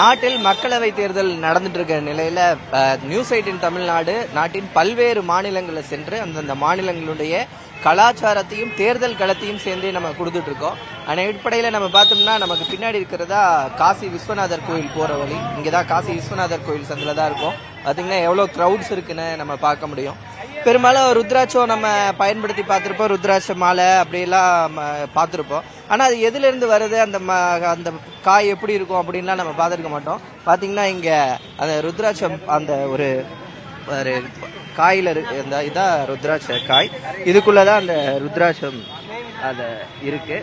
நாட்டில் மக்களவை தேர்தல் நடந்துட்டு இருக்க நிலையில நியூஸ் எயிட்டின் தமிழ்நாடு நாட்டின் பல்வேறு மாநிலங்களில் சென்று அந்தந்த மாநிலங்களுடைய கலாச்சாரத்தையும் தேர்தல் களத்தையும் சேர்ந்தே நம்ம கொடுத்துட்டு இருக்கோம் ஆனால் அடிப்படையில் நம்ம பார்த்தோம்னா நமக்கு பின்னாடி இருக்கிறதா காசி விஸ்வநாதர் கோயில் போற வழி. இங்கே தான் காசி விஸ்வநாதர் கோயில் சந்தில தான் இருக்கும். பார்த்தீங்கன்னா எவ்வளோ க்ரௌட்ஸ் இருக்குன்னு நம்ம பார்க்க முடியும். பெரும்பாலும் ருத்ராட்சம் நம்ம பயன்படுத்தி பார்த்துருப்போம். ருத்ராட்ச மாலை அப்படியெல்லாம் பார்த்துருப்போம். ஆனால் அது எதுலேருந்து வருது? அந்த ம அந்த காய் எப்படி இருக்கும் அப்படின்லாம் நம்ம பார்த்துருக்க மாட்டோம். பார்த்தீங்கன்னா இங்கே அந்த ருத்ராட்சம் அந்த ஒரு ஒரு காயில் இருக்கு இந்த இதான் ருத்ராட்ச காய். இதுக்குள்ளே தான் அந்த ருத்ராட்சம் அதை இருக்கு.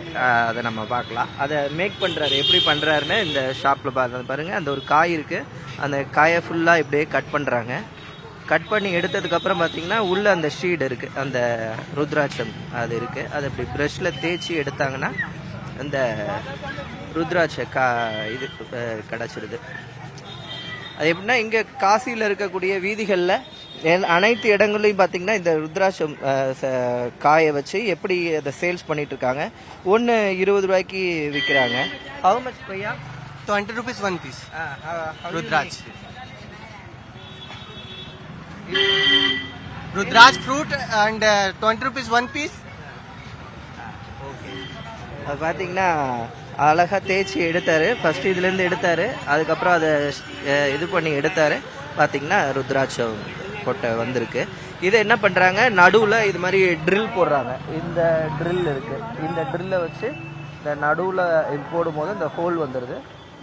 அதை நம்ம பார்க்கலாம். அதை மேக் பண்ணுறாரு எப்படி பண்ணுறாருன்னு இந்த ஷாப்பில் பார்த்து பாருங்க. அந்த ஒரு காய் இருக்கு. அந்த காயை ஃபுல்லாக இப்படியே கட் பண்ணுறாங்க கட் பண்ணி எடுத்ததுக்கப்புறம் பார்த்தீங்கன்னா உள்ளே அந்த ஷீட் இருக்குது அந்த ருத்ராட்சம் அது இருக்குது அதை இப்படி ப்ரெஷ்ஷில் தேய்ச்சி எடுத்தாங்கன்னா அந்த ருத்ராட்ச கா இது கிடைச்சிருது அது எப்படின்னா இங்க காசியில இருக்கக்கூடிய வீதிகள்ல அனைத்து இடங்கள்லயும் பாத்தீங்கன்னா இந்த ருத்ராட்சம் காய வச்சு எப்படி அதை சேல்ஸ் பண்ணிட்டு இருக்காங்க ஒன்னு இருபது ரூபாய்க்கு விக்கிறாங்க ஹவு மச் பையா 20 rupees one piece. Rudraj. Rudraj fruit and uh, 20 rupees one piece. அது பார்த்தீங்கன்னா அழகாக தேய்ச்சி எடுத்தார். ஃபர்ஸ்ட் இதுலேருந்து எடுத்தார். அதுக்கப்புறம் அதை இது பண்ணி எடுத்தார். பார்த்தீங்கன்னா ருத்ராட்சம் கொட்டை வந்திருக்கு. இதை என்ன பண்ணுறாங்க நடுவில் இது மாதிரி ட்ரில் போடுறாங்க. இந்த ட்ரில் இருக்குது இந்த ட்ரில்லை வச்சு இந்த நடுவில் போடும்போது இந்த ஹோல் வந்துடுது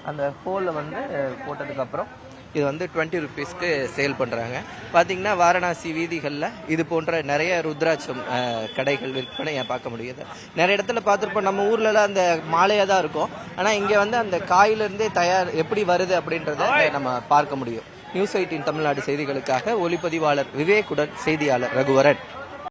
அந்த ஹோலில் வந்து போட்டதுக்கப்புறம் இது வந்து டுவெண்ட்டி ருபீஸ்க்கு சேல் பண்ணுறாங்க பார்த்தீங்கன்னா வாரணாசி வீதிகளில் இது போன்ற நிறைய ருத்ராட்சம் கடைகள் விற்பனையை பார்க்க முடியுது? நிறைய இடத்துல பார்த்துருப்போம் நம்ம ஊர்லலாம் அந்த மாலையாக தான் இருக்கும். ஆனால் இங்கே வந்து அந்த காயிலிருந்தே தயார் எப்படி வருது அப்படின்றத நம்ம பார்க்க முடியும். நியூஸ் எயிட்டின் தமிழ்நாடு செய்திகளுக்காக ஒளிப்பதிவாளர் விவேக்குடன் செய்தியாளர் ரகுவரன்.